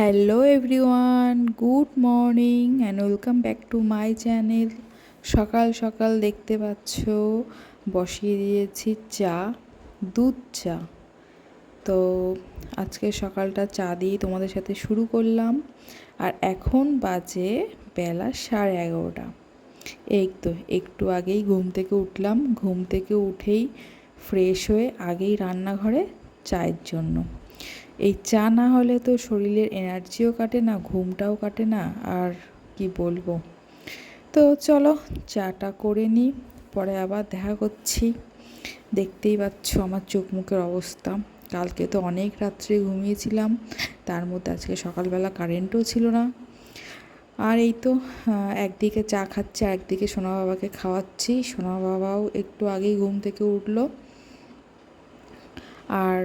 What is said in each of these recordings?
Hello everyone good morning and welcome back to my channel সকাল সকাল দেখতে পাচ্ছ, বসিয়ে দিয়েছি চা, দুধ চা। তো আজকে সকালটা চা দিয়ে তোমাদের সাথে শুরু করলাম। আর এখন বাজে বেলা সাড়ে এগারোটা। এই তো, একটু আগেই ঘুম থেকে উঠলাম। ঘুম থেকে উঠেই ফ্রেশ হয়ে আগেই রান্নাঘরে চায়ের জন্য। এই চা না হলে তো শরীরের এনার্জিও কাটে না, ঘুমটাও কাটে না, আর কি বলব? তো চলো চাটা করে নিই পরে আবার দেখা করছি। দেখতেই পাচ্ছ আমার চোখ মুখের অবস্থা। কালকে তো অনেক রাত্রে ঘুমিয়েছিলাম, তার মধ্যে আজকে সকালবেলা কারেন্টও ছিল না। আর এই তো একদিকে চা খাচ্ছে একদিকে সোনা বাবাকে খাওয়াচ্ছি। সোনা বাবাও একটু আগেই ঘুম থেকে উঠল। আর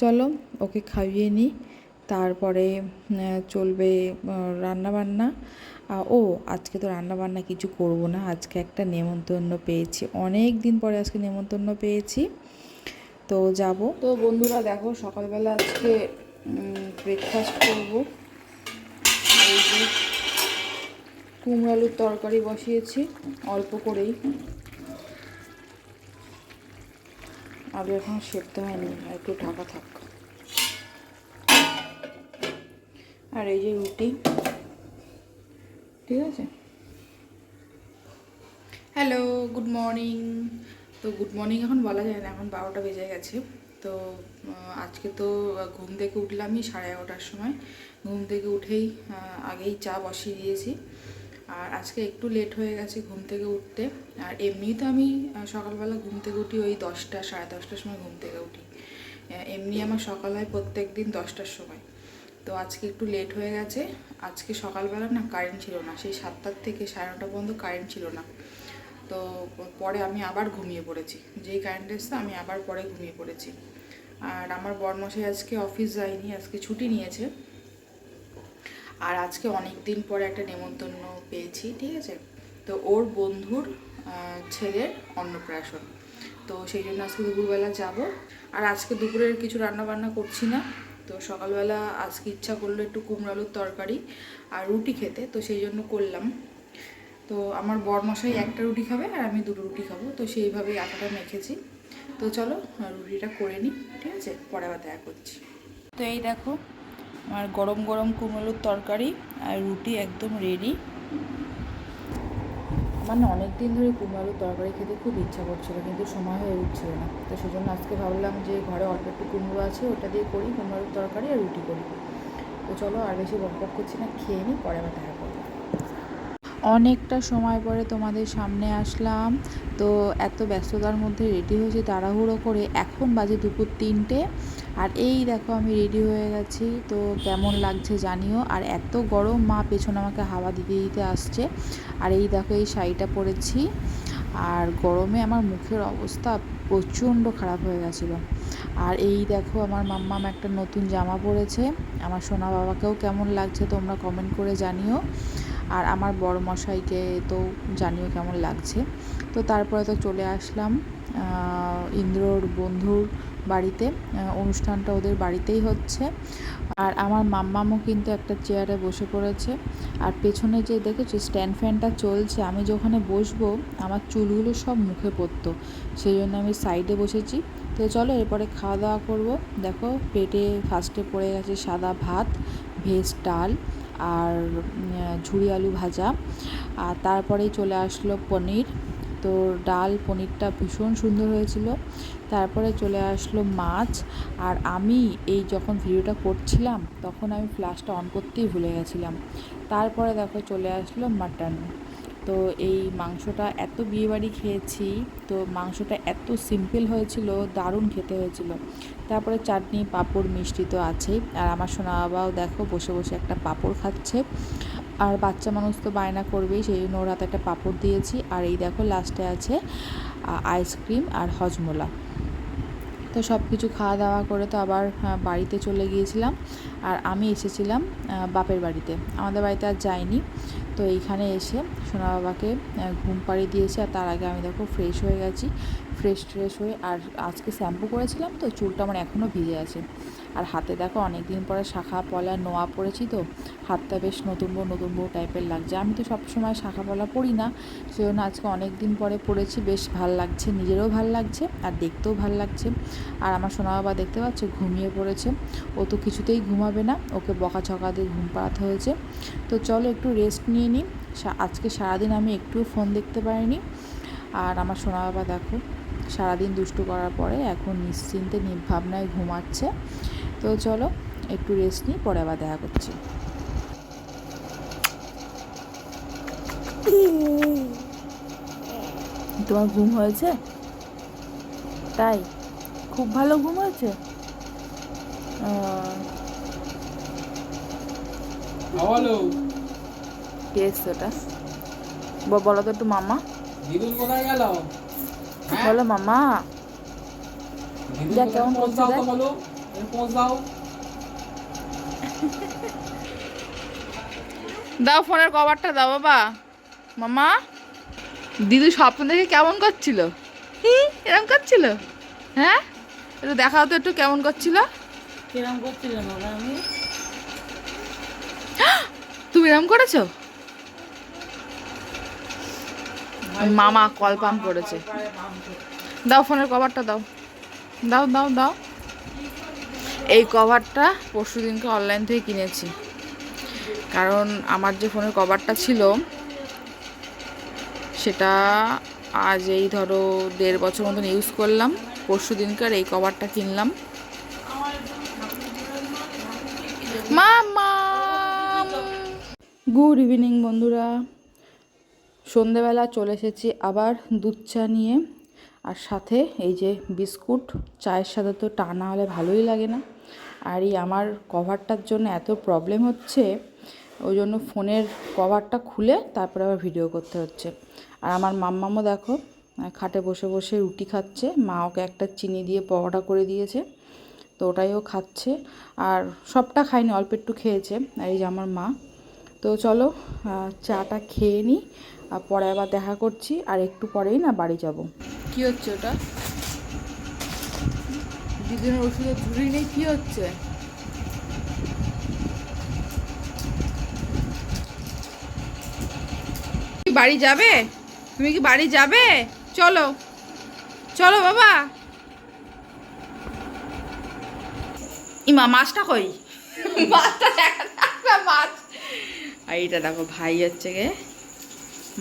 চলো, ওকে খাইয়ে নিই তারপরে চলবে রান্না বান্না ও, আজকে তো রান্না বান্না কিছু করব না, আজকে একটা নেমন্তন্ন পেয়েছি। অনেক দিন পরে আজকে নেমন্তন্ন পেয়েছি। তো যাব। তো বন্ধুরা, দেখো, সকালবেলা আজকে ব্রেকফাস্ট করব। কুমড়ালুর তরকারি বসিয়েছি, অল্প করেই। আলু এখন সেদ্ধ হয়নি, একটু ঢাকা থাক। আর এই যে রুটি, ঠিক আছে? হ্যালো গুড মর্নিং তো গুড মর্নিং এখন বলা যায় না, এখন বারোটা বেজে গেছে। তো আজকে তো ঘুম থেকে উঠলামই সাড়ে এগারোটার সময়। ঘুম থেকে উঠেই আগেই চা বসিয়ে দিয়েছি। আর আজকে একটু লেট হয়ে গেছে ঘুম থেকে উঠতে। আর এমনিই তো আমি সকালবেলা ঘুম থেকে উঠি ওই দশটা, সাড়ে দশটার সময় ঘুম থেকে উঠি। এমনি আমার সকাল হয় প্রত্যেক দিন দশটার সময়। তো আজকে একটু লেট হয়ে গেছে। আজকে সকালবেলা না কারেন্ট ছিল না। সেই সাতটার থেকে সাড়ে নটা পর্যন্ত কারেন্ট ছিল না। তো পরে আমি আবার ঘুমিয়ে পড়েছি। যেই কারেন্ট এসছে আমি আবার পরে ঘুমিয়ে পড়েছি। আর আমার বরমশাই আজকে অফিস যায়নি, আজকে ছুটি নিয়েছে। আর আজকে অনেক দিন পরে একটা নেমন্তন্ন পেয়েছি, ঠিক আছে? তো ওর বন্ধুর ছেলের অন্নপ্রাশন। তো সেই জন্য আজকে দুপুরবেলা যাব। আর আজকে দুপুরের কিছু রান্না বান্না করছি না। তো সকালবেলা আজকে ইচ্ছা করল একটু কুমড়ালুর তরকারি আর রুটি খেতে, তো সেই জন্য করলাম। তো আমার বরমশাই একটা রুটি খাবে আর আমি দুটো রুটি খাব, তো সেইভাবেই আটাটা মেখেছি। তো চলো, রুটিটা করে নিই, ঠিক আছে? পরে আবার দেখা করছি। তো এই দেখো আমার গরম গরম কুমড়োর তরকারি আর রুটি একদম রেডি আমার না অনেক দিন ধরে কুমড়োর তরকারি খেতে খুব ইচ্ছা করছিল, কিন্তু সময় হয়ে উঠছিল না। তো সেজন্য আজকে ভাবলাম যে ঘরে অল্প একটু কুমড়ো আছে, ওটা দিয়ে করি, কুমড়োর তরকারি আর রুটি করি। তো চলো আর বেশি বক করছি না, খেয়ে নিই, পরে আবার অনেকটা সময় পরে তোমাদের সামনে আসলাম। তো এত ব্যস্ততার মধ্যে রেডি হয়েছি তাড়াহুড়ো করে। এখন বাজে দুপুর তিনটে। আর এই দেখো আমি রেডি হয়ে গেছি। তো কেমন লাগছে জানিও। আর এত গরম, মা পেছনে আমাকে হাওয়া দিতে দিতে আসছে। আর এই দেখো এই শাড়িটা পরেছি। আর গরমে আমার মুখের অবস্থা প্রচণ্ড খারাপ হয়ে গেছিল। আর এই দেখো আমার মাম্মাম একটা নতুন জামা পরেছে। আমার সোনা বাবাকেও কেমন লাগছে তোমরা কমেন্ট করে জানিও। আর আমার বড় মশাইকে তো জানিও কেমন লাগছে। তো তারপরে তো চলে আসলাম ইন্দ্রর বন্ধুর বাড়িতে। অনুষ্ঠানটা ওদের বাড়িতেই হচ্ছে। আর আমার মাম্মামও কিন্তু একটা চেয়ারে বসে পড়েছে। আর পেছনে যে দেখেছ স্ট্যান্ড ফ্যানটা চলছে, আমি যেখানে বসবো আমার চুলগুলো সব মুখে পড়তো। সেই জন্য আমি সাইডে বসেছি। তো চলো এরপরে খাওয়া দাওয়া করব। দেখো পেটে ফার্স্টে পড়ে গেছে সাদা ভাত, ভেজ ডাল। আর ঝুড়ি আলু ভাজা। আর তারপরেই চলে আসলো পনির। তো ডাল পনিরটা ভীষণ সুন্দর হয়েছিল। তারপরে চলে আসলো মাছ। আর আমি এই যখন ভিডিওটা করছিলাম, তখন আমি ফ্ল্যাশটা অন করতেই ভুলে গেছিলাম। তারপরে দেখো চলে আসলো মাটন তো এই মাংসটা এত বিয়েবাড়ি খেয়েছি, তো মাংসটা এত সিম্পল হয়েছিল, দারুণ খেতে হয়েছিল। তারপরে চাটনি, পাঁপড়, মিষ্টি তো আছেই। আর আমার সোনা বাবাও দেখো বসে বসে একটা পাঁপড় খাচ্ছে। আর বাচ্চা মানুষ তো বায়না করবেই, সেই জন্য ওর হাতে একটা পাঁপড় দিয়েছি। আর এই দেখো লাস্টে আছে আইসক্রিম আর হজমোলা। তো সব কিছু খাওয়া দাওয়া করে তো আবার বাড়িতে চলে গিয়েছিলাম। আর আমি এসেছিলাম বাপের বাড়িতে। আমাদের বাড়িতে আর যাইনি। তো এইখানে এসে সোনা বাবাকে ঘুম পাড়িয়ে দিয়েছে আর তার আগে আমি দেখো ফ্রেশ হয়ে গেছি। ফ্রেশ ট্রেশ হয়ে আর আজকে শ্যাম্পু করেছিলাম তো, চুলটা আমার এখনও ভিজে আছে। আর হাতে দেখো অনেক দিন পরে শাখা পলা নোয়া পড়েছি তো, হাতটা বেশ নতুন বউ নতুন বউ টাইপের লাগছে। আমি তো সবসময় শাখা পলা পরি না, সেজন্য আজকে অনেক দিন পরে পড়েছি, বেশ ভালো লাগছে, নিজেরও ভালো লাগছে আর দেখতেও ভালো লাগছে। আর আমার সোনা বাবা দেখতে পাচ্ছে ঘুমিয়ে পড়েছে, ও তো কিছুতেই ঘুমাবে না, ওকে বকা ছকা দিয়ে ঘুম পাড়াতে হয়েছে। তো চলো একটু রেস্ট নিয়ে নিই আজকে সারাদিন আমি একটুও ফোন দেখতে পারিনি। আর আমার সোনা বাবা দেখো সারাদিন দুষ্টু করার পরে এখন নিশ্চিন্তে নির্ভাবনায় ঘুমাচ্ছে। তো চলো একটু রেস্ট নিই পরে আবার দেখা করছি। তোমার ঘুম হয়েছে? তাই? খুব ভালো ঘুম হয়েছে? বলো কে এসছে ওটা। বলো তো একটু মামা কোথায় গেল? বলো মামা। কেমন করছে দাও দেখ। বলো। দাও। দাও ফোনের কভারটা দাও বাবা। মামা দিদু স্বপ্ন দেখে কেমন করছিল? হি এরকম করছিল? হ্যাঁ? একটু দেখাও তো একটু কেমন করছিল। ওরা আমি? তুমি এরকম করেছ? মামা কল পাম্প করেছে। দাও ফোনের কভারটা দাও। দাও দাও দাও। এই কভারটা পরশু দিনকে অনলাইন থেকে কিনেছি। কারণ আমার যে ফোনের কভারটা ছিল, সেটা আজ এই ধরো দেড় বছর মতন ইউজ করলাম। পরশু দিনকার এই কভারটা কিনলাম। মামা গুড ইভিনিং বন্ধুরা। সন্ধেবেলা চলে এসেছি আবার দুধ চা নিয়ে। আর সাথে এই যে বিস্কুট, চায়ের সাথে তো টানা হলে ভালোই লাগে না। আর এই আমার কভারটার জন্য এত প্রবলেম হচ্ছে, ওই জন্য ফোনের কভারটা খুলে তারপরে আবার ভিডিও করতে হচ্ছে। আর আমার মাম্মামও দেখো, খাটে বসে বসে রুটি খাচ্ছে, মা ওকে একটা চিনি দিয়ে পরোটা করে দিয়েছে, তো ওটাইও খাচ্ছে। আর সবটা খায়নি, অল্প একটু খেয়েছে, আর এই যে আমার মা। তো চলো চাটা খেয়ে নিই আর পরে আবার দেখা করছি আর একটু পরেই না বাড়ি যাব। কি হচ্ছে ওটা? দিদিনের ওষুধের ঝুড়ি নেই কি হচ্ছে? বাড়ি যাবে? তুমি কি বাড়ি যাবে? চলো। চলো বাবা। ইমা মাছটা কই? মাছটা দেখা মাছ। আর এইটা দেখো ভাই হচ্ছে গে।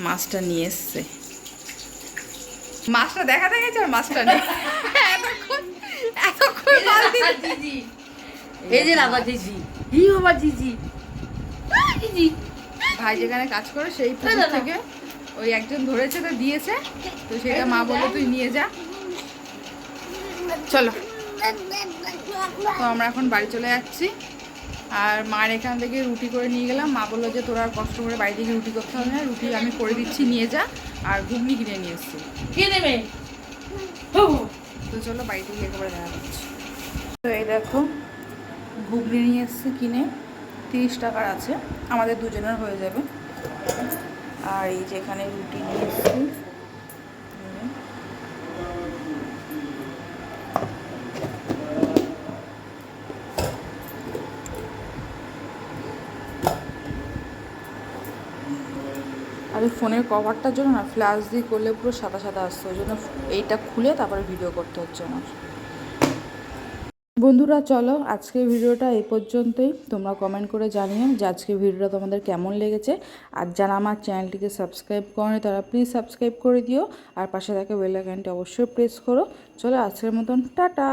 মাছটা নিয়ে এসছে। মাছটা দেখাতে গেছে আর মাছটা নেই। এতক্ষণ এতক্ষণ দিদি এই যে দিদি ই বাবা দিদি দিদি ভাই যেখানে কাজ করে সেই পুকুর। থেকে ওই একজন ধরেছে তো দিয়েছে। তো সেটা মা বলল তুই নিয়ে যা। চলো। তো আমরা এখন বাড়ি চলে যাচ্ছি। আর মার এখান থেকে রুটি করে নিয়ে গেলাম। মা বলল যে তোরা আর কষ্ট করে বাড়ি থেকে রুটি করতে হবে না। রুটি আমি করে দিচ্ছি নিয়ে যা। আর ঘুগনি কিনে নিয়ে এসছি। কে নেবে তো চলো বাড়ি থেকে একেবারে দেখা করছি। তো এই দেখো ঘুগনি নিয়ে এসছি কিনে। তিরিশ টাকার আছে। আমাদের দুজনের হয়ে যাবে। আর এই যে এখানে রুটি নিয়ে এসছি। আর এই ফোনের কভারটার জন্য না ফ্ল্যাশ দিয়ে করলে পুরো সাদা সাদা আসছে, ওই জন্য এইটা খুলে তারপরে ভিডিও করতে হচ্ছে আমার। বন্ধুরা, চলো আজকের ভিডিওটা এই পর্যন্তই। তোমরা কমেন্ট করে জানিও যে আজকের ভিডিওটা তোমাদের কেমন লেগেছে। আর যারা আমার চ্যানেলটিকে সাবস্ক্রাইব করেনি, তারা প্লিজ সাবস্ক্রাইব করে দিও। আর পাশে থাকা বেল আইকনটি অবশ্যই প্রেস করো। চলো আজকের মতন, টাটা!